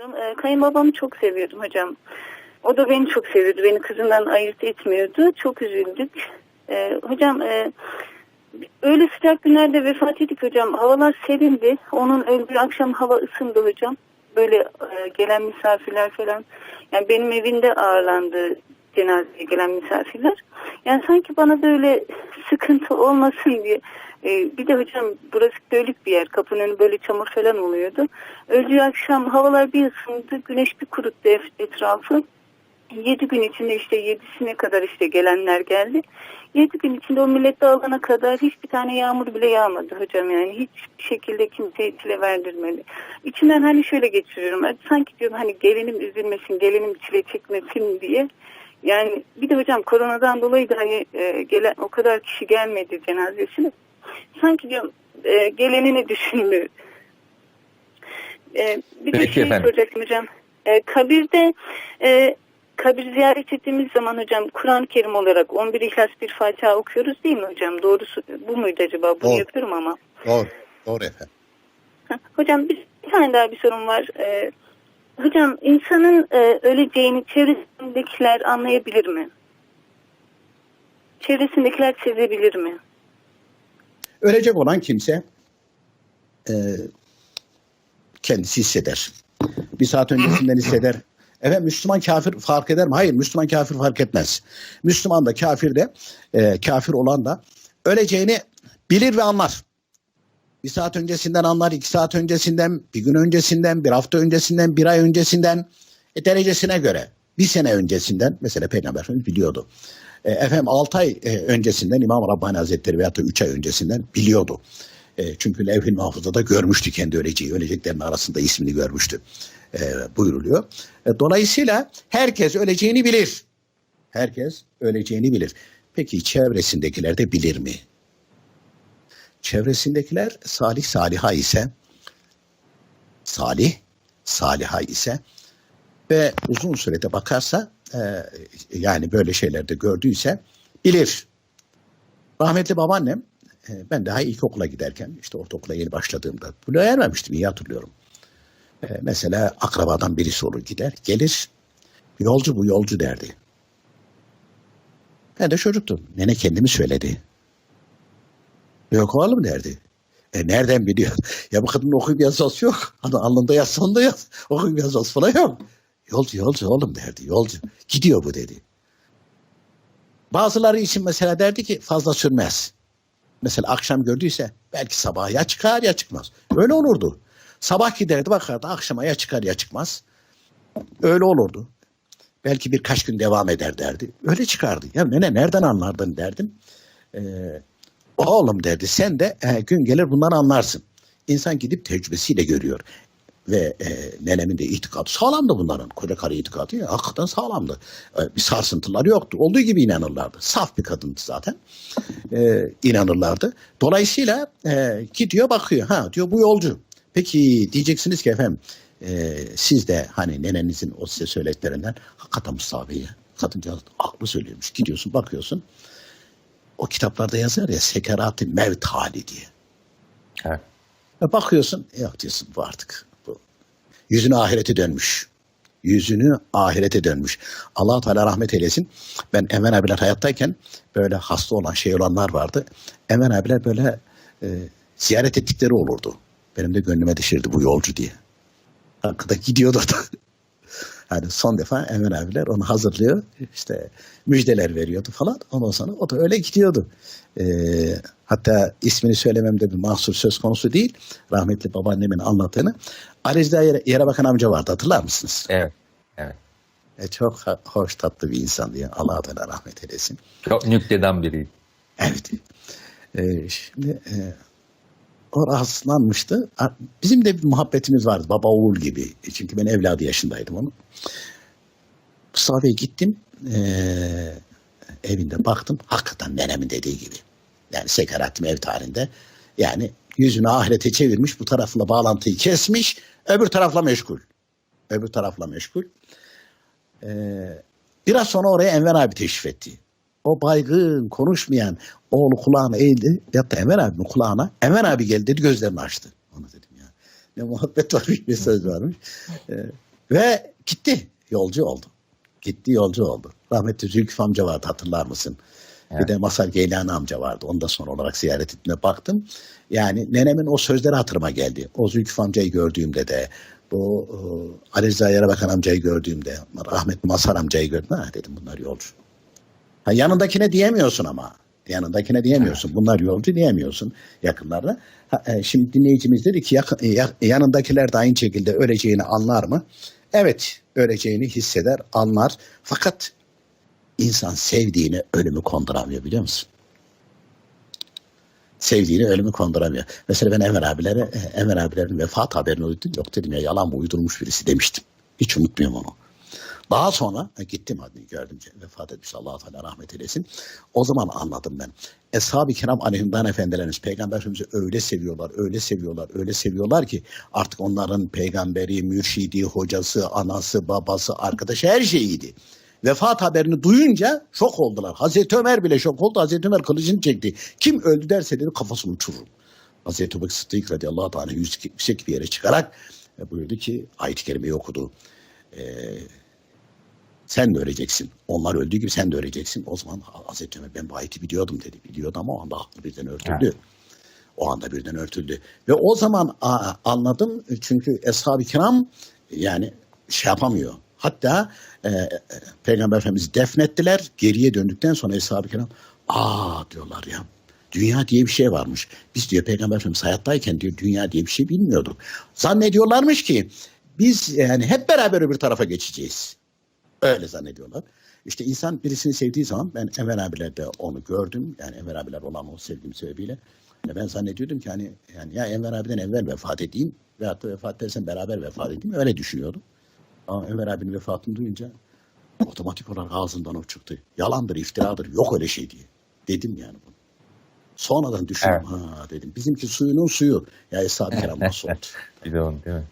Ee, Kayınbabamı çok seviyordum hocam. O da beni çok seviyordu. Beni kızından ayırt etmiyordu. Çok üzüldük. Ee, hocam e, öyle sıcak günlerde vefat ettik hocam. Havalar serindi. Onun öldüğü akşam hava ısındı hocam. Böyle e, gelen misafirler falan. Yani benim evinde ağırlandı cenazeye gelen misafirler. Yani sanki bana böyle sıkıntı olmasın diye. E, bir de hocam burası bölük bir yer. Kapının önü böyle çamur falan oluyordu. Öldüğü akşam havalar bir ısındı. Güneş bir kuruttu etrafı. Yedi gün içinde işte yedisine kadar işte gelenler geldi. Yedi gün içinde o millet dağılana kadar hiçbir tane yağmur bile yağmadı hocam yani. Hiçbir şekilde kimseye çile verdirmedi. İçinden hani şöyle geçiriyorum. "Hadi Sanki diyorum hani gelinim üzülmesin, gelinim çile çekmesin diye. Yani bir de hocam koronadan dolayı da hani e, gelen o kadar kişi gelmedi cenazesine. Sanki diyorum e, gelenini düşünmüyor. E, bir de Peki şey efendim. soracaktım hocam. E, kabirde e, kabir ziyaret ettiğimiz zaman hocam Kur'an-ı Kerim olarak 11 İhlas bir Fatiha okuyoruz değil mi hocam? Doğrusu bu muydu acaba? Bunu Doğru. yapıyorum ama. Doğru. Doğru efendim. Hocam bir, bir tane daha bir sorum var. Ee, hocam insanın e, öleceğini çevresindekiler anlayabilir mi? Çevresindekiler sezebilir mi? Ölecek olan kimse e, kendisi hisseder. Bir saat öncesinden hisseder. Evet Müslüman kafir fark eder mi? Hayır Müslüman kafir fark etmez. Müslüman da kafir de e, kafir olan da öleceğini bilir ve anlar. Bir saat öncesinden anlar, iki saat öncesinden, bir gün öncesinden, bir hafta öncesinden, bir ay öncesinden e, derecesine göre. Bir sene öncesinden mesela Peygamber Efendimiz biliyordu. E, efendim 6 ay e, öncesinden İmam Rabbani Hazretleri veyahut da 3 ay öncesinden biliyordu. E, çünkü levh-i mahfuzda görmüştü kendi öleceği. Öleceklerin arasında ismini görmüştü. E, buyuruluyor. E, dolayısıyla herkes öleceğini bilir. Herkes öleceğini bilir. Peki çevresindekiler de bilir mi? Çevresindekiler salih saliha ise salih saliha ise ve uzun sürede bakarsa e, yani böyle şeylerde gördüyse bilir. Rahmetli babaannem e, ben daha ilkokula giderken işte ortaokula yeni başladığımda bunu ermemiştim iyi hatırlıyorum. E, mesela akrabadan birisi olur gider gelir yolcu bu yolcu derdi. Ben de çocuktum. Nene kendimi söyledi. Yok oğlum derdi. E nereden biliyor? Ya bu kadının okuyup yazması yok. Hani alnında yaz sonunda yaz. Okuyup yazması falan yok. Yolcu yolcu oğlum derdi. Yolcu. Gidiyor bu dedi. Bazıları için mesela derdi ki fazla sürmez. Mesela akşam gördüyse belki sabah ya çıkar ya çıkmaz. Öyle olurdu. Sabah giderdi bakardı akşama ya çıkar ya çıkmaz. Öyle olurdu. Belki birkaç gün devam eder derdi. Öyle çıkardı. Ya nene nereden anlardın derdim. Ee, oğlum derdi sen de e, gün gelir bunları anlarsın. İnsan gidip tecrübesiyle görüyor. Ve e, nenemin de itikadı sağlamdı bunların. Koca karı itikadı ya, hakikaten sağlamdı. E, bir sarsıntıları yoktu. Olduğu gibi inanırlardı. Saf bir kadındı zaten. E, inanırlardı. Dolayısıyla e, gidiyor bakıyor. Ha diyor bu yolcu. Peki diyeceksiniz ki efendim e, siz de hani nenenizin o size söylediklerinden hakikaten Mustafa Bey'e kadıncağız aklı söylüyormuş. Gidiyorsun bakıyorsun o kitaplarda yazar ya sekerat-ı mevt hali diye. Evet. Ve bakıyorsun yok diyorsun bu artık. Yüzünü ahirete dönmüş. Yüzünü ahirete dönmüş. allah Teala rahmet eylesin. Ben Emen abiler hayattayken böyle hasta olan şey olanlar vardı. Emen abiler böyle e, ziyaret ettikleri olurdu. Benim de gönlüme düşürdü bu yolcu diye. Arkada gidiyordu. Hani son defa Emen abiler onu hazırlıyor. işte müjdeler veriyordu falan. Ondan sonra o da öyle gidiyordu. Ee, hatta ismini söylememde bir mahsur söz konusu değil. Rahmetli babaannemin anlattığını. Rıza Yere, Yere Bakan amca vardı hatırlar mısınız? Evet. Evet. E, çok hoş tatlı bir insan diye Allah Teala rahmet eylesin. Çok nükteden biri. Evet. Ee, şimdi e, rahatsızlanmıştı. Bizim de bir muhabbetimiz vardı. Baba oğul gibi. E, Çünkü ben evladı yaşındaydım onun. Mustafa Bey gittim. ee, evinde baktım. Hakikaten nenemin dediği gibi. Yani sekarattim ev tarihinde. Yani yüzünü ahirete çevirmiş. Bu tarafla bağlantıyı kesmiş. Öbür tarafla meşgul. Öbür tarafla meşgul. Ee, biraz sonra oraya Enver abi teşrif etti o baygın, konuşmayan oğlu kulağına eğildi. Yattı Enver abinin kulağına. Enver abi geldi dedi gözlerini açtı. Onu dedim ya. ne muhabbet varmış bir söz varmış. Ee, ve gitti. Yolcu oldu. Gitti yolcu oldu. Rahmetli Zülküf amca vardı hatırlar mısın? Bir Evet. de Masar Geylani amca vardı. Onu da son olarak ziyaret ettiğime baktım. Yani nenemin o sözleri hatırıma geldi. O Zülküf amcayı gördüğümde de bu e, Ali Rıza Yarabakan amcayı gördüğümde rahmetli Masar amcayı gördüm. Ha dedim bunlar yolcu. Ha, yanındakine diyemiyorsun ama. Yanındakine diyemiyorsun. Bunlar yolcu diyemiyorsun yakınlarda. Ha, e, şimdi dinleyicimiz dedi ki yakın, e, ya- yanındakiler de aynı şekilde öleceğini anlar mı? Evet öleceğini hisseder, anlar. Fakat insan sevdiğini ölümü konduramıyor biliyor musun? Sevdiğini ölümü konduramıyor. Mesela ben Enver abilere, e, Enver abilerin vefat haberini duydum. Yok dedim ya yalan mı uydurmuş birisi demiştim. Hiç unutmuyorum onu. Daha sonra gittim adını gördüm. Vefat etmiş Allah Teala rahmet eylesin. O zaman anladım ben. Eshab-ı kiram aleyhimdan efendilerimiz peygamber öyle seviyorlar, öyle seviyorlar, öyle seviyorlar ki artık onların peygamberi, mürşidi, hocası, anası, babası, arkadaşı her şeyiydi. Vefat haberini duyunca şok oldular. Hazreti Ömer bile şok oldu. Hazreti Ömer kılıcını çekti. Kim öldü derse dedi kafasını uçururum. Hazreti Ebu Sıddık radıyallahu teala yüksek bir yere çıkarak e, buyurdu ki ayet-i kerimeyi okudu. E, sen de öleceksin. Onlar öldüğü gibi sen de öleceksin. O zaman Hazreti Ömer ben bu ayeti biliyordum dedi. Biliyordu ama o anda aklı birden örtüldü. O anda birden örtüldü. Ve o zaman a, anladım çünkü Eshab-ı Kiram yani şey yapamıyor. Hatta e, e, Peygamber Efendimiz defnettiler. Geriye döndükten sonra Eshab-ı Kiram aa diyorlar ya dünya diye bir şey varmış. Biz diyor Peygamber Efendimiz hayattayken diyor dünya diye bir şey bilmiyorduk. Zannediyorlarmış ki biz yani hep beraber öbür tarafa geçeceğiz. Öyle zannediyorlar. İşte insan birisini sevdiği zaman ben Enver abilerde onu gördüm. Yani Enver abiler olan o sevgim sebebiyle. Ve ben zannediyordum ki hani yani ya Enver abiden evvel vefat edeyim veyahut da vefat edersen beraber vefat edeyim. Öyle düşünüyordum. Ama Enver abinin vefatını duyunca otomatik olarak ağzından o çıktı. Yalandır, iftiradır, yok öyle şey diye. Dedim yani bunu. Sonradan düşündüm. Evet. Ha dedim. Bizimki suyunun suyu. Ya Eshab-ı Kiram nasıl oldu? Bir de onu değil mi?